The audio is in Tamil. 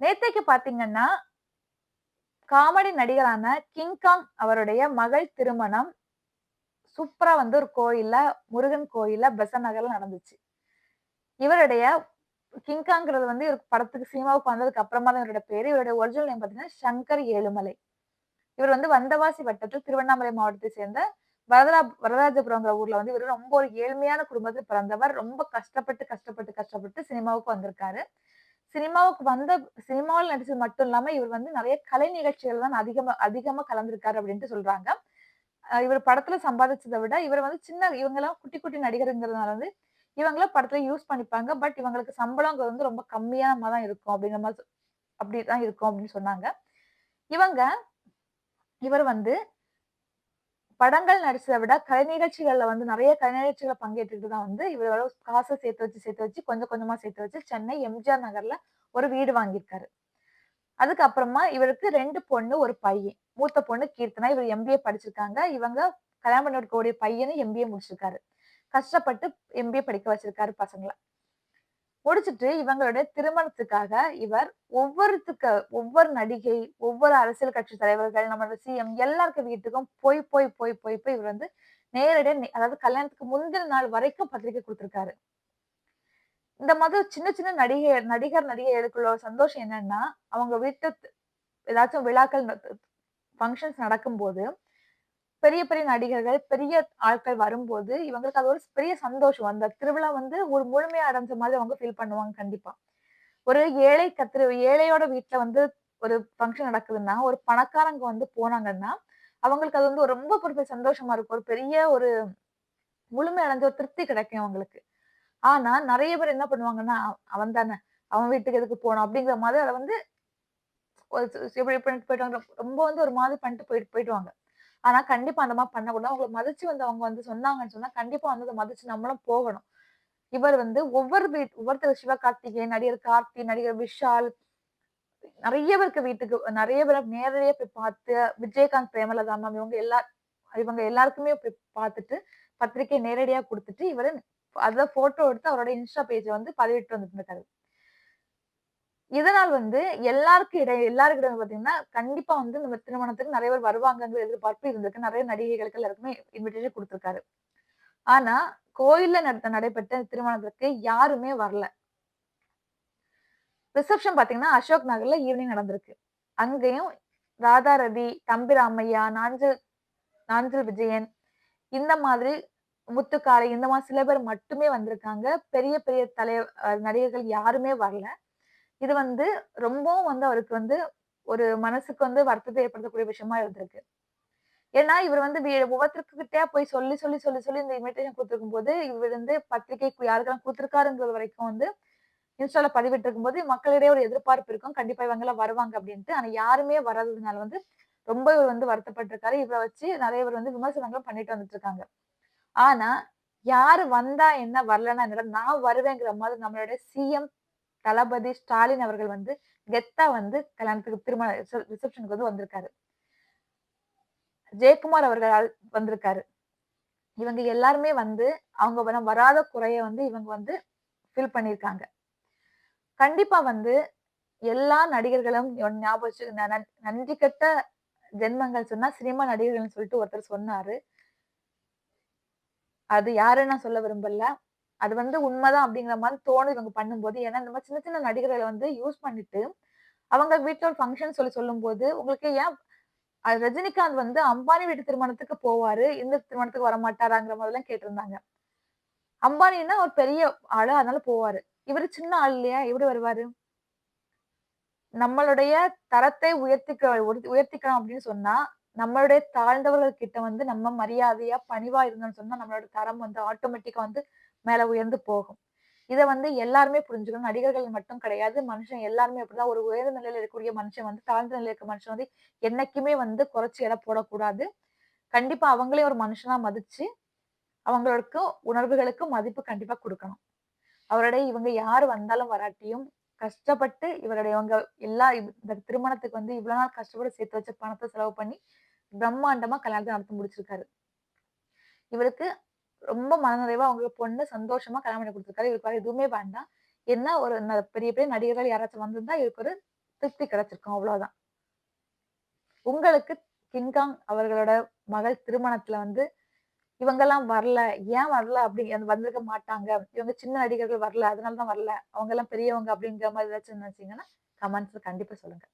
நேத்தைக்கு பாத்தீங்கன்னா காமெடி நடிகரான கிங்காங் அவருடைய மகள் திருமணம் சூப்பரா வந்து ஒரு கோயில்ல முருகன் கோயில்ல பெசன் நகர்ல நடந்துச்சு. இவருடைய கிங்காங்கிறது வந்து இவர் படத்துக்கு சினிமாவுக்கு வந்ததுக்கு அப்புறமா தான் இவருடைய பேரு. இவருடைய ஒரிஜினல் நேம் பாத்தீங்கன்னா சங்கர் ஏழுமலை. இவர் வந்து வந்தவாசி வட்டத்தில் திருவண்ணாமலை மாவட்டத்தை சேர்ந்த வரதரா வரதராஜபுரங்கிற ஊர்ல வந்து இவர் ரொம்ப ஒரு ஏழ்மையான குடும்பத்தில் பிறந்தவர். ரொம்ப கஷ்டப்பட்டு கஷ்டப்பட்டு கஷ்டப்பட்டு சினிமாவுக்கு வந்திருக்காரு. சினிமாவுக்கு வந்த சினிமாவில் நடிச்சது மட்டும் இல்லாம இவர் வந்து நிறைய கலை நிகழ்ச்சிகள் தான் அதிகமா அதிகமா கலந்திருக்காரு அப்படின்ட்டு சொல்றாங்க. இவர் படத்துல சம்பாதிச்சதை விட இவர் வந்து சின்ன இவங்க எல்லாம் குட்டி குட்டி நடிகருங்கிறதுனால வந்து இவங்கள படத்துல யூஸ் பண்ணிப்பாங்க. பட் இவங்களுக்கு சம்பளங்கிறது வந்து ரொம்ப கம்மியான தான் இருக்கும் அப்படிங்கிற மாதிரி அப்படிதான் இருக்கும் அப்படின்னு சொன்னாங்க. இவங்க இவர் வந்து படங்கள் நடிச்சதை விட கலை நிகழ்ச்சிகள்ல வந்து நிறைய கலை நிகழ்ச்சிகளை பங்கேற்றுட்டு தான் வந்து இவரோட காசை சேர்த்து வச்சு சேர்த்து வச்சு கொஞ்சம் கொஞ்சமா சேர்த்து வச்சு சென்னை எம்ஜிஆர் நகர்ல ஒரு வீடு வாங்கியிருக்காரு. அதுக்கப்புறமா இவருக்கு ரெண்டு பொண்ணு ஒரு பையன். மூத்த பொண்ணு கீர்த்தனா. இவர் எம்பிஏ படிச்சிருக்காங்க. இவங்க கல்யாணம் பண்ணி இருக்கக்கூடிய பையனும் எம்பிஏ முடிச்சிருக்காரு. கஷ்டப்பட்டு எம்பிஏ படிக்க வச்சிருக்காரு பசங்களை. முடிச்சிட்டு இவங்களுடைய திருமணத்துக்காக இவர் ஒவ்வொருத்துக்கு ஒவ்வொரு நடிகை ஒவ்வொரு அரசியல் கட்சி தலைவர்கள் நம்மளோட சிஎம் எல்லாருக்கும் வீட்டுக்கும் போய் போய் போய் போய் போய் இவர் வந்து நேரடியாக அதாவது கல்யாணத்துக்கு முந்தின நாள் வரைக்கும் பத்திரிக்கை கொடுத்துருக்காரு. இந்த மாதிரி சின்ன சின்ன நடிகை நடிகர் நடிகைகளுக்குள்ள ஒரு சந்தோஷம் என்னன்னா அவங்க வீட்டு ஏதாச்சும் விழாக்கள் ஃபங்க்ஷன்ஸ் நடக்கும்போது பெரிய பெரிய நடிகர்கள் பெரிய ஆட்கள் வரும்போது இவங்களுக்கு அது ஒரு பெரிய சந்தோஷம். அந்த திருவிழா வந்து ஒரு முழுமையா அடைஞ்ச மாதிரி அவங்க ஃபீல் பண்ணுவாங்க கண்டிப்பா. ஒரு ஏழை கத்திரி ஏழையோட வீட்டுல வந்து ஒரு ஃபங்க்ஷன் நடக்குதுன்னா ஒரு பணக்காரங்க வந்து போனாங்கன்னா அவங்களுக்கு அது வந்து ரொம்ப பெரிய சந்தோஷமா இருக்கும். ஒரு பெரிய ஒரு முழுமை அடைஞ்ச ஒரு திருப்தி கிடைக்கும் அவங்களுக்கு. ஆனா நிறைய பேர் என்ன பண்ணுவாங்கன்னா அவன் தானே அவன் வீட்டுக்கு எதுக்கு போனோம் அப்படிங்கிற மாதிரி அதை வந்து எப்படி பண்ணிட்டு போயிட்டு ரொம்ப வந்து ஒரு மாதிரி பண்ணிட்டு போயிட்டு போயிடுவாங்க. ஆனா கண்டிப்பா அந்த மாதிரி பண்ணக்கூடாது. அவங்களை மதிச்சு வந்து அவங்க வந்து சொன்னாங்கன்னு சொன்னா கண்டிப்பா வந்து அதை மதிச்சு நம்மளும் போகணும். இவர் வந்து ஒவ்வொரு வீட் ஒவ்வொருத்தர் சிவகார்த்திகேயன் நடிகர் கார்த்தி நடிகர் விஷால் நிறைய பேருக்கு வீட்டுக்கு நிறைய பேரை நேரடியா போய் பார்த்து விஜயகாந்த் பிரேமலதா மேம் இவங்க எல்லா இவங்க எல்லாருக்குமே போய் பார்த்துட்டு பத்திரிக்கை நேரடியா கொடுத்துட்டு இவரு அத போட்டோ எடுத்து அவரோட இன்ஸ்டா பேஜை வந்து பதிவிட்டு வந்துட்டு இருக்காரு இதனால் வந்து எல்லாருக்கும் இடையே எல்லாருக்கிட்ட பாத்தீங்கன்னா கண்டிப்பா வந்து நம்ம திருமணத்துக்கு நிறைய பேர் வருவாங்கங்கிற எதிர்பார்ப்பு இருந்திருக்கு. நிறைய நடிகைகளுக்கு எல்லாருக்குமே இன்விடேஷன் கொடுத்திருக்காரு. ஆனா கோயில்ல நடத்த நடைபெற்ற திருமணத்துக்கு யாருமே வரல. ரிசப்ஷன் பாத்தீங்கன்னா அசோக் நகர்ல ஈவினிங் நடந்திருக்கு. அங்கேயும் ராதாரவி தம்பிராமையா நாஞ்சல் நாஞ்சல் விஜயன் இந்த மாதிரி முத்துக்காலை இந்த மாதிரி சில பேர் மட்டுமே வந்திருக்காங்க. பெரிய பெரிய தலை நடிகர்கள் யாருமே வரல. இது வந்து ரொம்பவும் வந்து அவருக்கு வந்து ஒரு மனசுக்கு வந்து வருத்தத்தை ஏற்படுத்தக்கூடிய விஷயமா இருந்திருக்கு. ஏன்னா இவர் வந்து ஒவ்வொருத்தருக்கிட்டே போய் சொல்லி சொல்லி சொல்லி சொல்லி இந்த இன்விடேஷன் கொடுத்துருக்கும் போது இவர் வந்து பத்திரிகைக்கு யாருக்கெல்லாம் கொடுத்துருக்காருங்கிறது வரைக்கும் வந்து இன்ஸ்டால பதிவிட்டு இருக்கும்போது மக்களிடையே ஒரு எதிர்பார்ப்பு இருக்கும். கண்டிப்பா இவங்கெல்லாம் வருவாங்க அப்படின்ட்டு. ஆனா யாருமே வராததுனால வந்து ரொம்ப இவர் வந்து வருத்தப்பட்டிருக்காரு. இவரை வச்சு நிறைய பேர் வந்து விமர்சனங்களும் பண்ணிட்டு வந்துட்டு இருக்காங்க ஆனா யாரு வந்தா என்ன வரலன்னா என்ன நான் வருவேங்கிற மாதிரி நம்மளுடைய சிஎம் தளபதி ஸ்டாலின் அவர்கள் வந்து கெத்தா வந்து கல்யாணத்துக்கு திருமண ரிசப்ஷனுக்கு வந்து வந்திருக்காரு. ஜெயக்குமார் அவர்கள் வந்திருக்காரு. இவங்க எல்லாருமே வந்து அவங்க வராத குறைய வந்து இவங்க வந்து ஃபில் பண்ணியிருக்காங்க கண்டிப்பா வந்து எல்லா நடிகர்களும் ஞாபகம் வச்சு ந- நன்- நன்றி கெட்ட ஜென்மங்கள் சொன்னா சினிமா நடிகர்கள்னு சொல்லிட்டு ஒருத்தர் சொன்னாரு. அது யாருன்னு நான் சொல்ல விரும்பல. அது வந்து உண்மைதான் அப்படிங்கிற மாதிரி தோணுது இவங்க பண்ணும்போது. ஏன்னா இந்த மாதிரி சின்ன சின்ன நடிகர்களை வந்து யூஸ் பண்ணிட்டு அவங்க வீட்டில் ஒரு ஃபங்க்ஷன் சொல்லி சொல்லும்போது உங்களுக்கு ஏன் ரஜினிகாந்த் வந்து அம்பானி வீட்டு திருமணத்துக்கு போவாரு இந்த திருமணத்துக்கு வர மாட்டாராங்கிற மாதிரிலாம் கேட்டிருந்தாங்க. அம்பானின்னா ஒரு பெரிய ஆளு அதனால போவாரு. இவரு சின்ன ஆள் இல்லையா? எப்படி வருவாரு? நம்மளுடைய தரத்தை உயர்த்திக்க உயர்த்திக்கணும் அப்படின்னு சொன்னா நம்மளுடைய தாழ்ந்தவர்கள் கிட்ட வந்து நம்ம மரியாதையா பணிவா இருந்தோம்னு சொன்னா நம்மளோட தரம் வந்து ஆட்டோமேட்டிக்கா வந்து மேல உயர்ந்து போகும். இதை வந்து எல்லாருமே புரிஞ்சுக்கணும். நடிகர்கள் மட்டும் கிடையாது. மனுஷன் எல்லாருமே அப்படிதான். ஒரு உயர்ந்த நிலையில இருக்கக்கூடிய மனுஷன் வந்து தாழ்ந்த நிலையில இருக்க மனுஷன் வந்து என்னைக்குமே வந்து குறைச்சி எடை போடக்கூடாது. கண்டிப்பா அவங்களே ஒரு மனுஷனா மதிச்சு அவங்களுக்கு உணர்வுகளுக்கு மதிப்பு கண்டிப்பா கொடுக்கணும். அவருடைய இவங்க யாரு வந்தாலும் வராட்டியும் கஷ்டப்பட்டு இவருடைய இவங்க எல்லா இந்த திருமணத்துக்கு வந்து இவ்வளவு நாள் கஷ்டப்பட்டு சேர்த்து வச்ச பணத்தை செலவு பண்ணி பிரம்மாண்டமா கல்யாணத்தை நடத்தி முடிச்சிருக்காரு. இவருக்கு ரொம்ப மனநிறைவா அவங்க பொண்ணு சந்தோஷமா கல்யாணம் பண்ணி கொடுத்துருக்காரு. இவருக்கு வேற எதுவுமே வேண்டாம். என்ன ஒரு ந- பெரிய பெரிய நடிகர்கள் யாராச்சும் வந்திருந்தா இவருக்கு ஒரு திருப்தி கிடைச்சிருக்கும். அவ்வளவுதான். உங்களுக்கு கிங்காங் அவர்களோட மகள் திருமணத்துல வந்து இவங்கெல்லாம் வரல. ஏன் வரல? அப்படி வந்திருக்க மாட்டாங்க. இவங்க சின்ன நடிகர்கள் வரல. அதனாலதான் வரல. அவங்க எல்லாம் பெரியவங்க அப்படிங்கிற மாதிரி ஏதாச்சும் நினைச்சீங்கன்னா கமெண்ட்ஸ்ல கண்டிப்பா சொல்லுங்க.